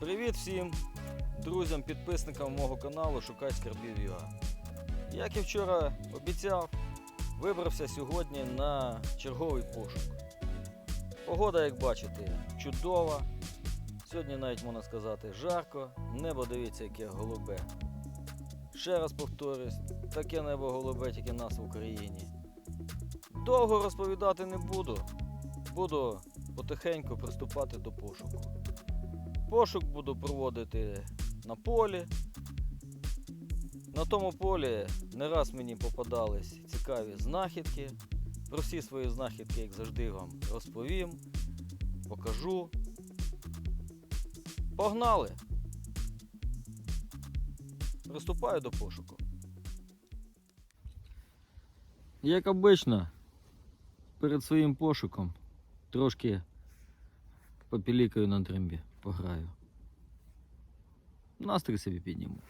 Привіт всім друзям, підписникам мого каналу Шукай скарбів UA. Як і вчора обіцяв, вибрався сьогодні на черговий пошук. Погода, як бачите, чудова. Сьогодні навіть можна сказати жарко. Небо дивіться, яке голубе. Ще раз повторюсь, таке небо голубе тільки нас в Україні. Довго розповідати не буду. Буду потихеньку приступати до пошуку. Пошук буду проводити на полі. На тому полі не раз мені попадались цікаві знахідки. Про всі свої знахідки, як завжди, вам розповім, покажу. Погнали! Приступаю до пошуку. Як обично, перед своїм пошуком трошки попілікаю на дримбі, пограю. Настрій собі підніму.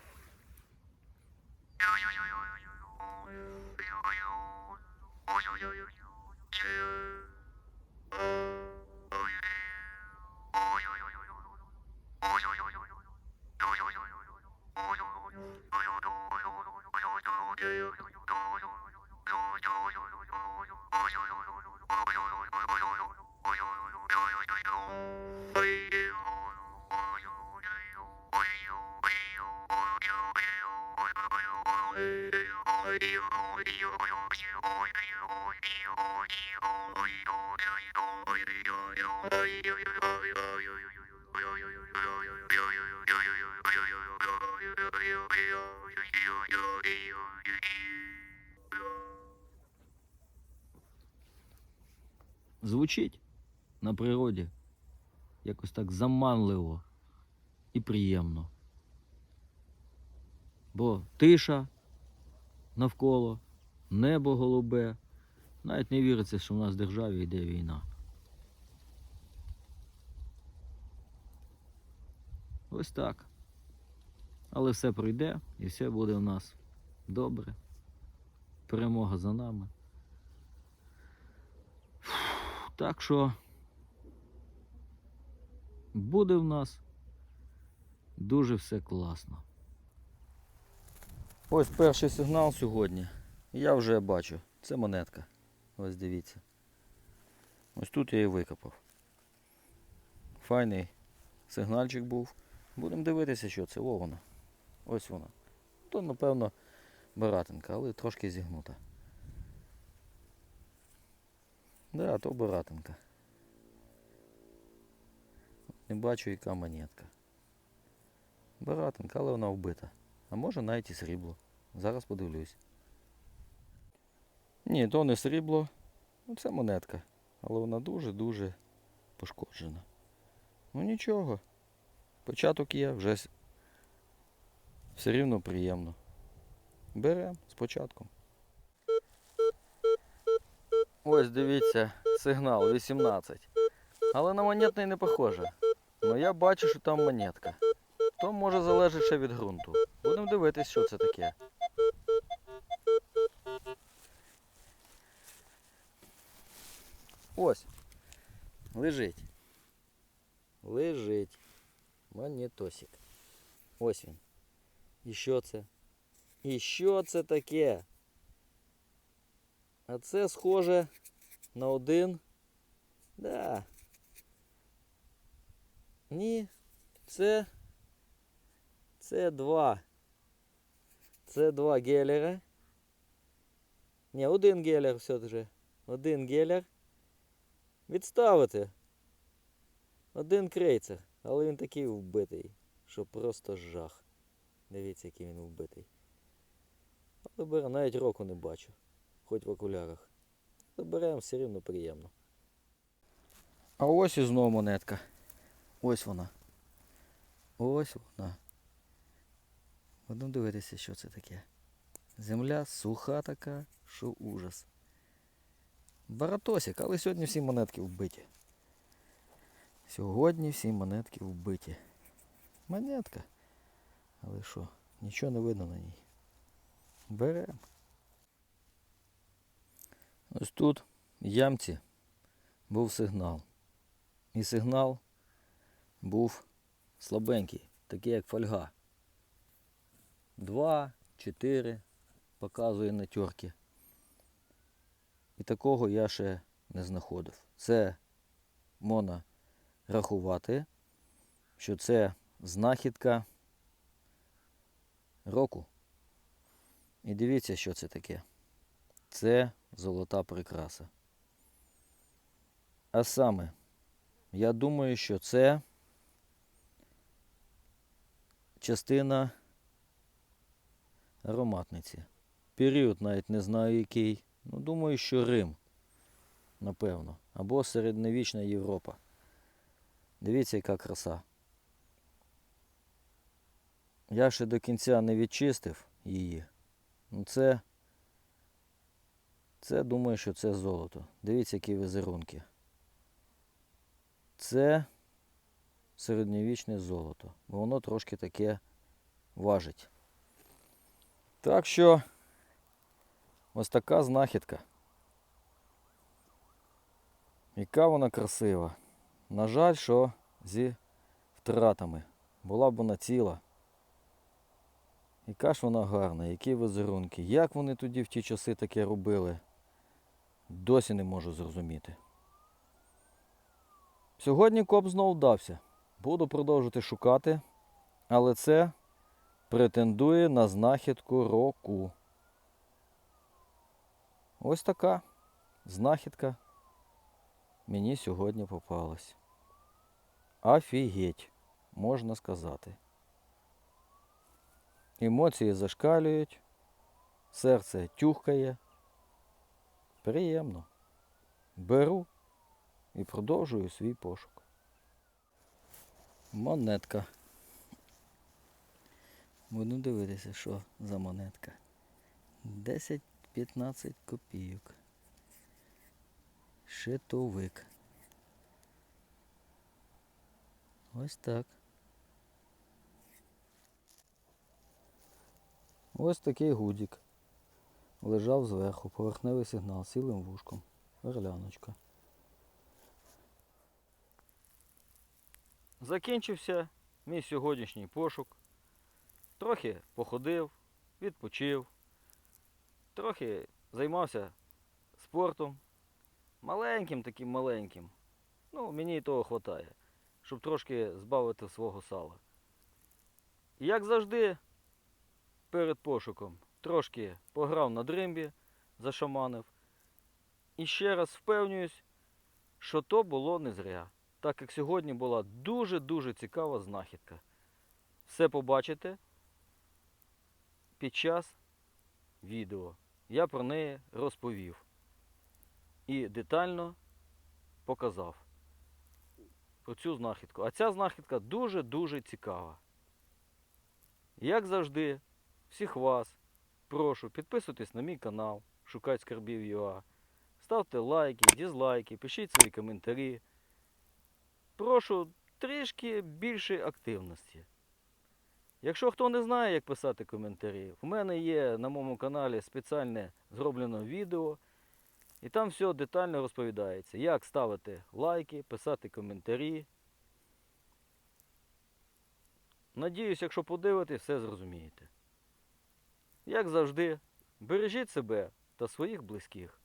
Звучить на природі якось так заманливо і приємно. Бо тиша навколо, небо голубе. Навіть не віриться, що в нас в державі йде війна. Ось так. Але все пройде і все буде у нас добре. Перемога за нами. Так що буде в нас дуже все класно. Ось перший сигнал сьогодні. Я вже бачу. Це монетка. Ось дивіться. Ось тут я її викопав. Файний сигнальчик був. Будемо дивитися, що це. О вона. Ось вона. То, напевно, баратинка, але трошки зігнута. Да, то баратинка. Не бачу, яка монетка. Баратинка, але вона вбита. А може навіть і срібло. Зараз подивлюсь. Ні, то не срібло. Ну, Це монетка. Але вона дуже-дуже пошкоджена. Ну нічого. Початок є, вже все рівно приємно. Беремо з початком. Ось дивіться, сигнал 18. Але на монетний не похоже. Ну я бачу, що там монетка. То може залежить ще від ґрунту. Будемо дивитись, що це таке. Ось. Лежить. Лежить. Монетосик. Ось він. І що це? І що це таке? А це схоже на один. Да. Ні. Це. Це два. Це два гелера. Ні, один гелер все ж. Один гелер. Відставити. Один крейцер. Але він такий вбитий, що просто жах. Дивіться, який він вбитий. Але бере, навіть року не бачу. Хоч в окулярах. Але все рівно приємно. А ось і знову монетка. Ось вона. Ось вона. Будемо дивитися, що це таке. Земля суха така, що ужас. Баратосик, але сьогодні всі монетки вбиті. Сьогодні всі монетки вбиті. Монетка. Але що, нічого не видно на ній. Беремо. Ось тут в ямці був сигнал. І сигнал був слабенький, такий як фольга. Два, чотири показує на тьорки. І такого я ще не знаходив. Це можна рахувати, що це знахідка року. І дивіться, що це таке. Це золота прикраса. А саме, я думаю, що це частина ароматниці. Період навіть не знаю який. Ну, думаю, що Рим, напевно. Або середньовічна Європа. Дивіться, яка краса. Я ще до кінця не відчистив її. Ну це. Це думаю, що це золото. Дивіться, які візерунки. Це середньовічне золото. Бо воно трошки таке важить. Так що ось така знахідка. Яка вона красива. На жаль, що зі втратами. Була б вона ціла. Яка ж вона гарна, які візерунки. Як вони тоді в ті часи таке робили? Досі не можу зрозуміти. Сьогодні коп знов вдався. Буду продовжувати шукати, але це претендує на знахідку року. Ось така знахідка мені сьогодні попалась. Офігеть, можна сказати. Емоції зашкалюють, серце тюхкає. Приємно. Беру і продовжую свій пошук. Монетка. Буду дивитися, що за монетка. 10-15 копійок. Шитовик. Ось так. Ось такий гудік. Лежав зверху, поверхневий сигнал, сілим вушком. Верляночка. Закінчився мій сьогоднішній пошук. Трохи походив, відпочив, трохи займався спортом. Маленьким таким маленьким. Ну, мені і того вистачає, щоб трошки збавити свого сала. І як завжди, перед пошуком трошки пограв на дримбі, зашаманив. І ще раз впевнююсь, що то було не зря. Так як сьогодні була дуже-дуже цікава знахідка. Все побачите під час відео. Я про неї розповів і детально показав про цю знахідку. А ця знахідка дуже-дуже цікава. Як завжди, всіх вас прошу підписуйтесь на мій канал, шукать скарбів ЮА. Ставте лайки, дізлайки, пишіть свої коментарі. Прошу трішки більше активності. Якщо хто не знає, як писати коментарі, в мене є на моєму каналі спеціальне зроблено відео. І там все детально розповідається, як ставити лайки, писати коментарі. Надіюсь, якщо подивитесь, все зрозумієте. Як завжди, бережіть себе та своїх близьких.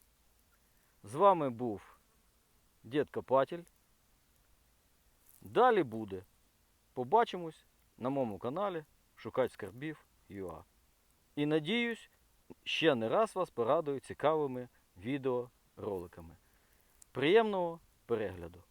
З вами був Дід Копатель. Далі буде. Побачимось на моєму каналі Шукать скарбів. І надіюсь, ще не раз вас порадую цікавими відеороликами. Приємного перегляду!